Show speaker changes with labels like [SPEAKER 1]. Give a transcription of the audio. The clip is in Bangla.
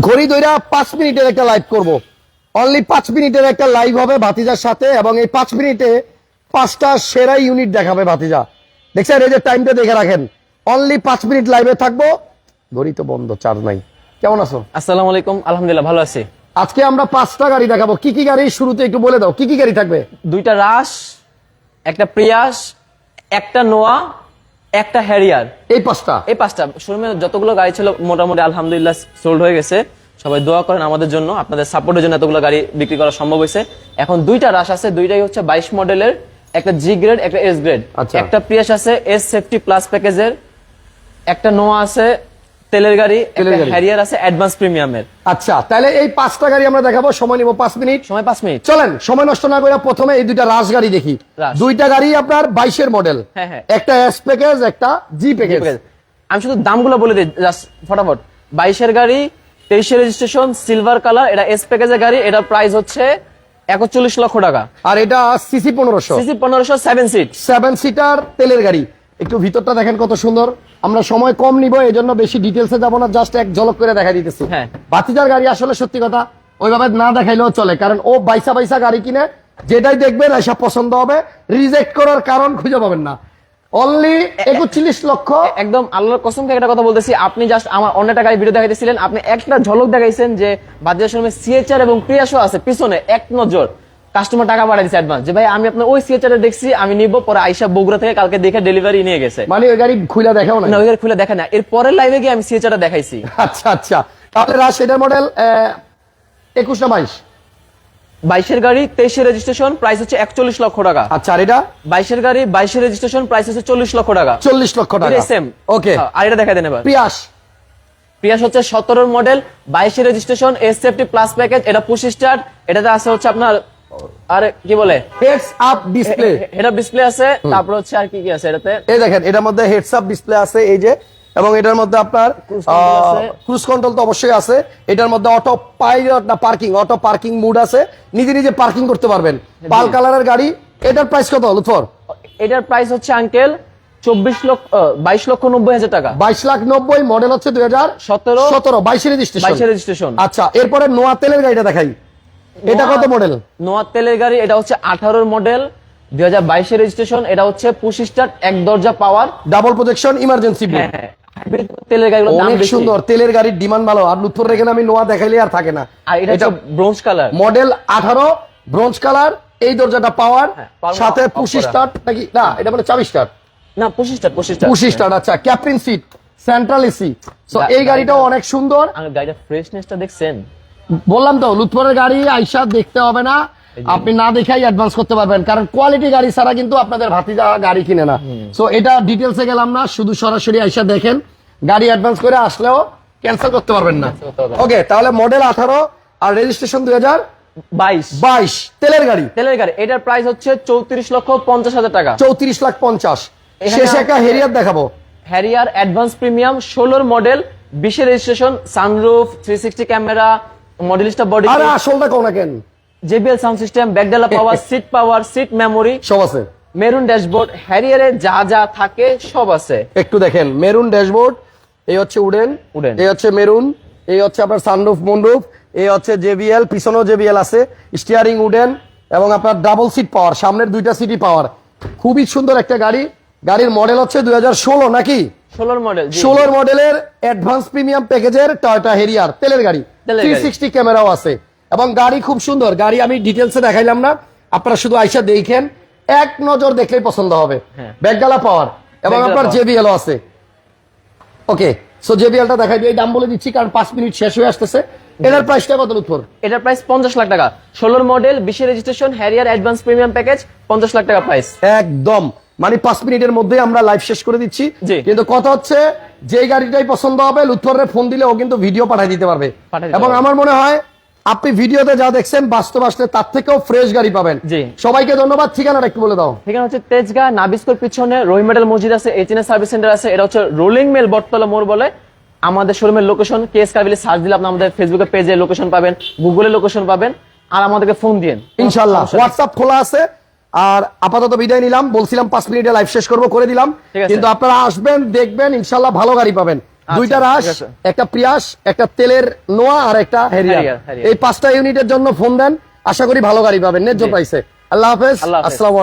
[SPEAKER 1] ঘড়ি দইরা পাঁচ মিনিটের একটা লাইভ করব। অনলি পাঁচ মিনিটের একটা লাইভ হবে ভাতিজার সাথে এবং এই পাঁচ মিনিটে পাঁচটা সেরা ইউনিট দেখাবে ভাতিজা। দেখছেন এই যে টাইমটা দেখে রাখেন। অনলি পাঁচ মিনিট লাইভে থাকব। ঘড়ি তো বন্ধ চার্জ নাই। কেমন আছো?
[SPEAKER 2] আসসালামু আলাইকুম আলহামদুলিল্লাহ ভালো আছি।
[SPEAKER 1] আজকে আমরা পাঁচটা গাড়ি দেখাবো। কি কি গাড়ি? শুরুতে একটু বলে দাও। কি কি গাড়ি থাকবে?
[SPEAKER 2] দুইটা রাশ একটা প্রিয়াস একটা নোয়া একটা হ্যারিয়ার।
[SPEAKER 1] এই পাঁচটা।
[SPEAKER 2] এই পাঁচটা। শোরুমে যতগুলো গাড়ি ছিল মোটামুটি আলহামদুলিল্লাহ সোল্ড হয়ে গেছে। সবাই দোয়া করেন আমাদের জন্য আপনাদের সাপোর্টের জন্য এতগুলো গাড়ি বিক্রি করা সম্ভব হয়েছে। এখন দুইটা রাশ আছে দুইটাই হচ্ছে বাইশ মডেলের একটা জি গ্রেড একটা এস গ্রেড
[SPEAKER 1] আচ্ছা।
[SPEAKER 2] একটা প্রিয়াস আছে এস সেফটি প্লাস প্যাকেজের একটা নোয়া আছে তেলের গাড়ি। হ্যারিয়ার আছে অ্যাডভান্স প্রিমিয়ামের
[SPEAKER 1] আচ্ছা তাহলে এই পাঁচটা গাড়ি আমরা দেখাবো সময় নিব পাঁচ মিনিট।
[SPEAKER 2] সময় পাঁচ মিনিট।
[SPEAKER 1] চলেন সময় নষ্ট না করে প্রথমে এই দুইটা রাস গাড়ি দেখি। দুইটা গাড়ি আপনার বাইশের মডেল
[SPEAKER 2] হ্যাঁ, হ্যাঁ।
[SPEAKER 1] একটা এস প্যাকেজ একটা জি প্যাকেজ
[SPEAKER 2] আমি শুধু দামগুলো বলে দিই ফটাফট। বাইশের গাড়ি তেইশের রেজিস্ট্রেশন সিলভার কালার এটা এস প্যাকেজের গাড়ি এটার প্রাইস হচ্ছে একচল্লিশ লক্ষ টাকা।
[SPEAKER 1] আর এটা সিসি পনেরোশো।
[SPEAKER 2] সিসি পনেরোশো সেভেন সিট
[SPEAKER 1] সেভেন সিটার তেলের গাড়ি। একটু ভিতরটা দেখেন কত সুন্দর। আমরা সময় কম নিব এই জন্য বেশি ডিটেলসে যাব না জাস্ট এক ঝলক করে দেখা দিতেছি।
[SPEAKER 2] হ্যাঁ।
[SPEAKER 1] বাতিজার গাড়ি আসলে সত্যি কথা ওইভাবে না দেখাইলেও চলে কারণ ও বাইসা বাইসা গাড়ি কিনে যেটাই দেখবেন এসব পছন্দ হবে রিজেক্ট করার কারণ খুঁজে পাবেন না। অনলি একচল্লিশ লক্ষ।
[SPEAKER 2] একদম আল্লাহর কসম থেকে একটা কথা বলতেছি আপনি জাস্ট আমার অন্য একটা গাড়ি ভিডিও দেখাইতেছিলেন আপনি একটা ঝলক দেখাইছেন যে বাজার শোরুমে সিএচআর এবং প্রিয়াসও আছে পিছনে এক নজর। কাস্টমার টাকা বাড়াই দিচ্ছে অ্যাডভান্স যে ভাই আমি আপনার ওই সিএচআর দেখছি আমি নিব পরে আইসা বগুড়া থেকে কালকে দেখে ডেলিভারি নিয়ে গেছে।
[SPEAKER 1] মানে ওই গাড়ি খুলে দেখাও না
[SPEAKER 2] ওই গাড়ি খুলে দেখে না। এর পরের লাইভে গিয়ে আমি সিএচআর দেখাইছি।
[SPEAKER 1] আচ্ছা আচ্ছা। তাহলে রাশ এটার মডেল একুশ না বাইশ?
[SPEAKER 2] বাইশের গাড়ি তেইশের রেজিস্ট্রেশন প্রাইস হচ্ছে একচল্লিশ লক্ষ টাকা।
[SPEAKER 1] আচ্ছা আর এটা?
[SPEAKER 2] বাইশের গাড়ি বাইশের রেজিস্ট্রেশন প্রাইস হচ্ছে চল্লিশ লক্ষ টাকা।
[SPEAKER 1] চল্লিশ লক্ষ টাকা।
[SPEAKER 2] সেম
[SPEAKER 1] ওকে
[SPEAKER 2] আর এটা দেখা দেন এবার।
[SPEAKER 1] পিয়াস
[SPEAKER 2] প্রিয়াস হচ্ছে সতেরোর মডেল বাইশের registration S safety plus package এটা পুশ স্টার্ট এটাতে আছে হচ্ছে আপনার আর কি বলে?
[SPEAKER 1] হেডস আপ ডিসপ্লে
[SPEAKER 2] এটা ডিসপ্লে আছে তারপর হচ্ছে আর কি কি আছে এটাতে?
[SPEAKER 1] এই দেখেন এটার মধ্যে হেডস আপ ডিসপ্লে আছে এই যে এবং এটার মধ্যে আপনার। ক্রুজ কন্ট্রোল তো অবশ্যই আছে। এটার মধ্যে অটো পাইলট না পার্কিং অটো পার্কিং মুড আছে। নিজে নিজে পার্কিং করতে পারবেন। পাল কালারের গাড়ি এটার প্রাইস কত লুৎফর?
[SPEAKER 2] এটার প্রাইস হচ্ছে আঙ্কেল চব্বিশ লক্ষ বাইশ লক্ষ নব্বই হাজার টাকা।
[SPEAKER 1] বাইশ লাখ নব্বই মডেল হচ্ছে দুই হাজার
[SPEAKER 2] সতেরো।
[SPEAKER 1] সতেরো বাইশে রেজিস্ট্রেশন আচ্ছা এরপরে নোয়া তেলের গাড়িটা দেখাই। এটা কত মডেল
[SPEAKER 2] নোয়া তেলের গাড়ি এটা হচ্ছে আঠারোর মডেল দুই হাজার বাইশের রেজিস্ট্রেশন এটা হচ্ছে পুশ স্টার্ট এক দরজা পাওয়ার
[SPEAKER 1] ডাবল প্রজেকশন ইমার্জেন্সি
[SPEAKER 2] তেলের
[SPEAKER 1] অনেক সুন্দর তেলের গাড়ির ডিমান্ড ভালো। আর লুৎফর এখানে আমি নোয়া দেখাইলে আর থাকে না।
[SPEAKER 2] আর এটা হচ্ছে ব্রোঞ্জ কালার
[SPEAKER 1] মডেল আঠারো ব্রোঞ্জ কালার এই দরজাটা পাওয়ার
[SPEAKER 2] হ্যাঁ,
[SPEAKER 1] সাথে নাকি? না এটা মানে
[SPEAKER 2] না পুশি স্টার্ট
[SPEAKER 1] আচ্ছা captain seat central AC so এই গাড়িটাও অনেক সুন্দর।
[SPEAKER 2] আমি গাড়িটা ফ্রেশনেসটা দেখছেন?
[SPEAKER 1] বললাম তো লুৎফরের গাড়ি আইসা দেখতে হবে না। আপনি না দেখাই অ্যাডভান্স করতে পারবেন কারণ কোয়ালিটি গাড়ি ছাড়া কিন্তু আপনাদের ভাতিজা গাড়ি কিনে না। সো এটা ডিটেলসে গেলাম না শুধু সরাসরি আইসা দেখেন। গাড়ি অ্যাডভান্স করে আসলেও ক্যান্সেল করতে পারবেন না। ওকে তাহলে মডেল আঠারো আর রেজিস্ট্রেশন দুই হাজার
[SPEAKER 2] বাইশ।
[SPEAKER 1] বাইশ। তেলের গাড়ি।
[SPEAKER 2] তেলের গাড়ি এটার প্রাইস হচ্ছে চৌত্রিশ লক্ষ পঞ্চাশ হাজার টাকা।
[SPEAKER 1] চৌত্রিশ লাখ পঞ্চাশ। শেষে একটা হেরিয়ার দেখাবো।
[SPEAKER 2] হ্যারিয়ার অ্যাডভান্স প্রিমিয়াম ষোলোর মডেল বিশের registration sunroof three sixty camera Modellista body
[SPEAKER 1] আরে আসলটা কোন কেন?
[SPEAKER 2] JBL sound system ব্যাকডালা power seat power seat memory
[SPEAKER 1] সব আছে।
[SPEAKER 2] মেরুন ড্যাশবোর্ড হ্যারিয়ারে যা যা থাকে সব আছে।
[SPEAKER 1] একটু দেখেন মেরুন ড্যাশবোর্ড এই হচ্ছে উডেন
[SPEAKER 2] উডেন।
[SPEAKER 1] এই হচ্ছে মেরুন এই হচ্ছে আপনার সানরুফ মুনরুফ এই হচ্ছে জেবিএল পিছনেও জেবিএল আছে স্টিয়ারিং উডেন এবং আপনার ডাবল সিট পাওয়ার সামনের দুইটা সিটি পাওয়ার খুবই সুন্দর একটা গাড়ি। গাড়ির মডেল হচ্ছে দুই হাজার ষোলো নাকি?
[SPEAKER 2] ষোলোর মডেল
[SPEAKER 1] ষোলোর মডেলের অ্যাডভান্স প্রিমিয়াম প্যাকেজের টয়টা হেরিয়ার তেলের গাড়ি। থ্রি ক্যামেরাও আছে। এবং গাড়ি খুব সুন্দর। গাড়ি আমি ডিটেলসে দেখাইলাম না। আপনারা শুধু আইসা দেখেন। এক নজর দেখলেই পছন্দ হবে।
[SPEAKER 2] হ্যাঁ।
[SPEAKER 1] ব্যাকগালা পাওয়ার। এবং আপনার। জেবিএল আছে। ওকে সো জেবিএলটা দেখাই দিই। দাম বলে দিচ্ছি কারণ পাঁচ মিনিট শেষ হয়ে আসতেছে। এটার প্রাইসটা কত উত্তর
[SPEAKER 2] এটার প্রাইস পঞ্চাশ লাখ টাকা। ষোলোর মডেল বিশের registration Harrier advance premium package পঞ্চাশ লাখ টাকা প্রাইস
[SPEAKER 1] একদম। মানে পাঁচ মিনিটের মধ্যে আমরা লাইভ শেষ করে দিচ্ছি। কিন্তু কথা হচ্ছে যে গাড়িটাই পছন্দ হবে লুৎফরের ফোন দিলে ও কিন্তু ভিডিও পাঠিয়ে দিতে পারবে। এবং আমার মনে হয় আপনি ভিডিওতে যা দেখছেন বাস্তব আসলে তার থেকেও ফ্রেশ গাড়ি পাবেন।
[SPEAKER 2] জি।
[SPEAKER 1] সবাইকে ধন্যবাদ। ঠিকানাটা একটু বলে দাও।
[SPEAKER 2] এখানে হচ্ছে তেজগা নাবিস্কোর পিছনে রহিমেডাল মসজিদ আছে এইচএনএস সার্ভিস সেন্টার আছে। এটা হচ্ছে রোলিং মেল বটতলা মোড় বলে আমাদের শোরুমের লোকেশন কেএস কাবিলে সার্চ দিলে আপনি আমাদের ফেসবুকের পেজে লোকেশন পাবেন গুগলে লোকেশন পাবেন আর আমাদেরকে ফোন দিন
[SPEAKER 1] ইনশাল্লাহ। হোয়াটসঅ্যাপ খোলা আছে। আর আপাতত বিদায় নিলাম। বলছিলাম পাঁচ মিনিটে লাইভ শেষ করব করে দিলাম। কিন্তু আপনারা আসবেন দেখবেন ইনশাল্লাহ ভালো গাড়ি পাবেন। দুইটা
[SPEAKER 2] রাস
[SPEAKER 1] রাশ একটা প্রিয়াস একটা তেলের নোয়া আর একটা
[SPEAKER 2] Harrier।
[SPEAKER 1] এই পাঁচটা ইউনিটের জন্য ফোন দেন। আশা করি ভালো গাড়ি পাবেন ন্যায্য
[SPEAKER 2] পাইছে
[SPEAKER 1] প্রাইসে আল্লাহ হাফেজ। আসসালামু